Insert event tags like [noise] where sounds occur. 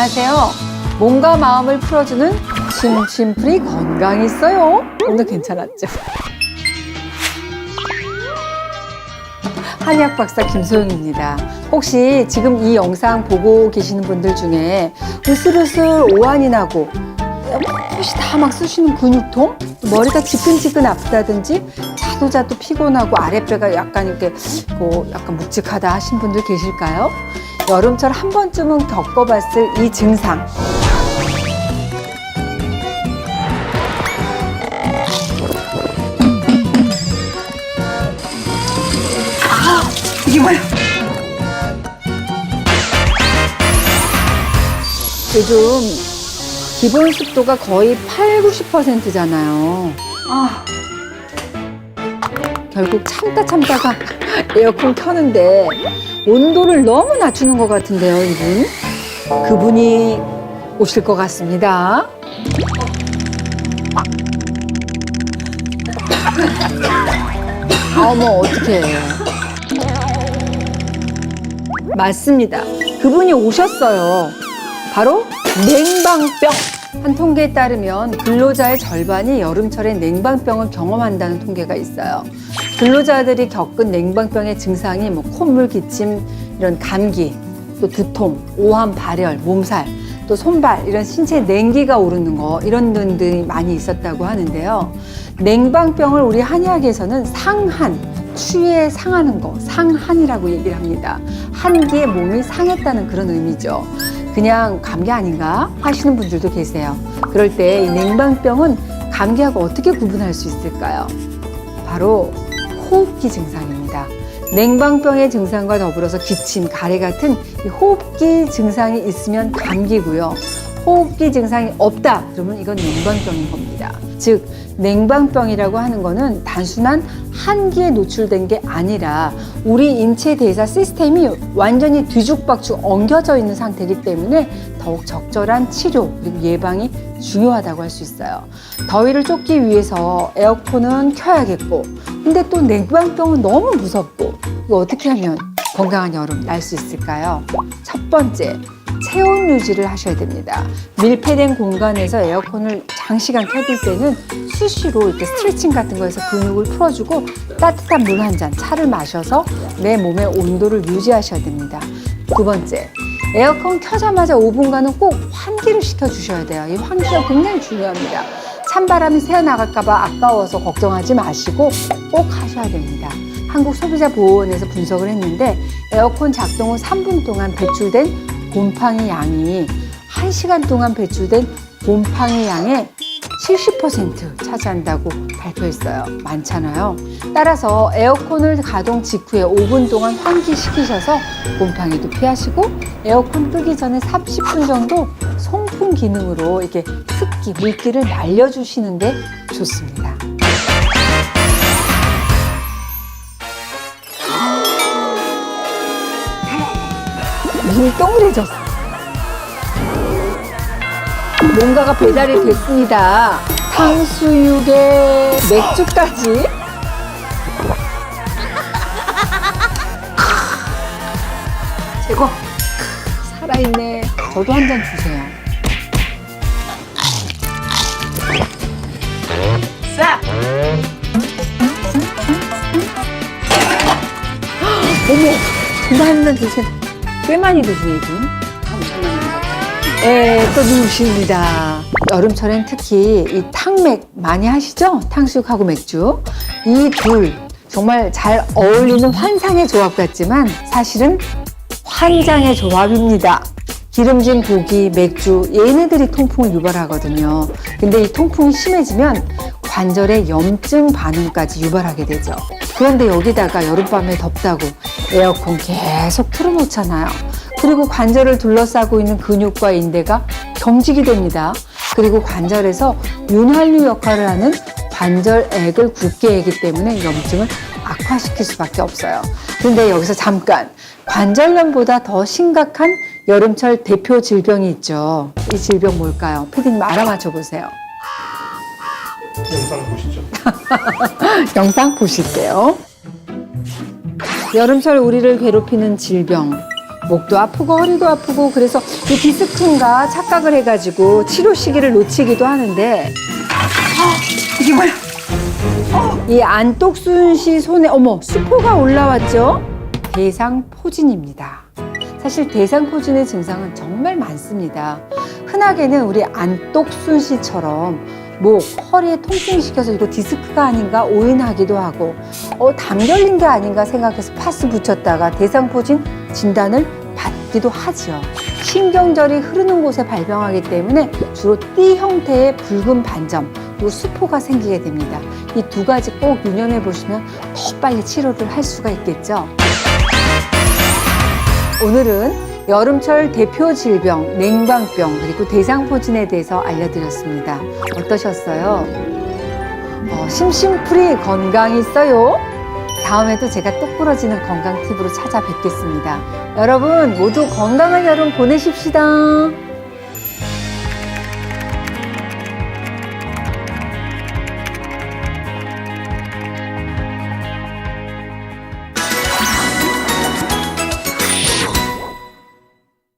안녕하세요. 몸과 마음을 풀어주는 심심풀이 건강 있어요. 오늘 괜찮았죠? 한의학 박사 김소영입니다. 혹시 지금 이 영상 보고 계시는 분들 중에 으슬으슬 오한이 나고 혹시 다 막 쑤시는 근육통, 머리가 지끈지끈 아프다든지 자도자도 피곤하고 아랫배가 약간 이렇게 뭐 약간 묵직하다 하신 분들 계실까요? 여름철 한 번쯤은 겪어봤을 이 증상. 이게 뭐야? 요즘 기본 습도가 거의 8, 90%잖아요. 아. 결국 참다 참다가 [laughs] 에어컨 켜는데 온도를 너무 낮추는 것 같은데요, 이분. 그분이 오실 것 같습니다. 아, [laughs] 어머, 어떡해. 맞습니다. 그분이 오셨어요. 바로 냉방병. 한 통계에 따르면 근로자의 절반이 여름철에 냉방병을 경험한다는 통계가 있어요. 근로자들이 겪은 냉방병의 증상이 뭐 콧물 기침, 이런 감기, 또 두통, 오한 발열, 몸살, 또 손발 이런 신체 냉기가 오르는 거 이런 등등이 많이 있었다고 하는데요. 냉방병을 우리 한의학에서는 상한, 추위에 상하는 거, 상한이라고 얘기를 합니다. 한기의 몸이 상했다는 그런 의미죠. 그냥 감기 아닌가 하시는 분들도 계세요. 그럴 때 이 냉방병은 감기하고 어떻게 구분할 수 있을까요? 바로 호흡기 증상입니다. 냉방병의 증상과 더불어서 기침, 가래 같은 이 호흡기 증상이 있으면 감기고요. 호흡기 증상이 없다 그러면 이건 냉방병인 겁니다. 즉 냉방병이라고 하는 거는 단순한 한기에 노출된 게 아니라 우리 인체 대사 시스템이 완전히 뒤죽박죽 엉겨져 있는 상태이기 때문에 더욱 적절한 치료 그리고 예방이 중요하다고 할 수 있어요. 더위를 쫓기 위해서 에어컨은 켜야겠고 근데 또 냉방병은 너무 무섭고 이거 어떻게 하면 건강한 여름 날 수 있을까요? 첫 번째 체온 유지를 하셔야 됩니다. 밀폐된 공간에서 에어컨을 장시간 켜둘 때는 수시로 이렇게 스트레칭 같은 거해서 근육을 풀어주고 따뜻한 물 한 잔, 차를 마셔서 내 몸의 온도를 유지하셔야 됩니다. 두 번째, 에어컨 켜자마자 5분간은 꼭 환기를 시켜주셔야 돼요. 이 환기가 굉장히 중요합니다. 찬바람이 새어나갈까봐 아까워서 걱정하지 마시고 꼭 하셔야 됩니다. 한국소비자보호원에서 분석을 했는데 에어컨 작동 후 3분 동안 배출된 곰팡이 양이 1시간 동안 배출된 곰팡이 양의 70% 차지한다고 발표했어요. 많잖아요. 따라서 에어컨을 가동 직후에 5분 동안 환기시키셔서 곰팡이도 피하시고 에어컨 끄기 전에 30분 정도 송풍 기능으로 이렇게 습기, 물기를 날려주시는 게 좋습니다. 눈이 동그래졌어. 뭔가가 배달이 됐습니다. 탕수육에 맥주까지. [laughs] 최고. 살아있네. 저도 한 잔 주세요. [gasps] 어머, 그거 한잔 드세요. 꽤 많이 드시네, 이분. 예, 또 누구십니다. 여름철엔 특히 이 탕맥 많이 하시죠? 탕수육하고 맥주. 이 둘 정말 잘 어울리는 환상의 조합 같지만 사실은 환장의 조합입니다. 기름진 고기, 맥주, 얘네들이 통풍을 유발하거든요. 근데 이 통풍이 심해지면 관절에 염증 반응까지 유발하게 되죠. 그런데 여기다가 여름밤에 덥다고 에어컨 계속 틀어놓잖아요. 그리고 관절을 둘러싸고 있는 근육과 인대가 경직이 됩니다. 그리고 관절에서 윤활유 역할을 하는 관절액을 굳게 하기 때문에 염증을 악화시킬 수밖에 없어요. 그런데 여기서 잠깐 관절염보다 더 심각한 여름철 대표 질병이 있죠. 이 질병 뭘까요? 피디님 알아맞혀 보세요. 영상 보시죠. [laughs] 영상 보실게요. 여름철 우리를 괴롭히는 질병. 목도 아프고 허리도 아프고 그래서 이 디스크인가 착각을 해가지고 치료 시기를 놓치기도 하는데 아, 이게 뭐야? 어, 이 안똑순 씨 손에 어머 수포가 올라왔죠? 대상포진입니다. 사실 대상포진의 증상은 정말 많습니다. 흔하게는 우리 안똑순 씨처럼 목, 허리에 통증이 시켜서 이거 디스크가 아닌가 오인하기도 하고 어, 담 결린 게 아닌가 생각해서 파스 붙였다가 대상포진 진단을 받기도 하죠. 신경절이 흐르는 곳에 발병하기 때문에 주로 띠 형태의 붉은 반점 그리고 수포가 생기게 됩니다. 이 두 가지 꼭 유념해 보시면 더 빨리 치료를 할 수가 있겠죠. 오늘은 여름철 대표 질병 냉방병 그리고 대상포진에 대해서 알려드렸습니다. 어떠셨어요? 어, 심심풀이 건강 있어요? 다음에도 제가 똑 부러지는 건강 팁으로 찾아뵙겠습니다. 여러분 모두 건강한 여름 보내십시다.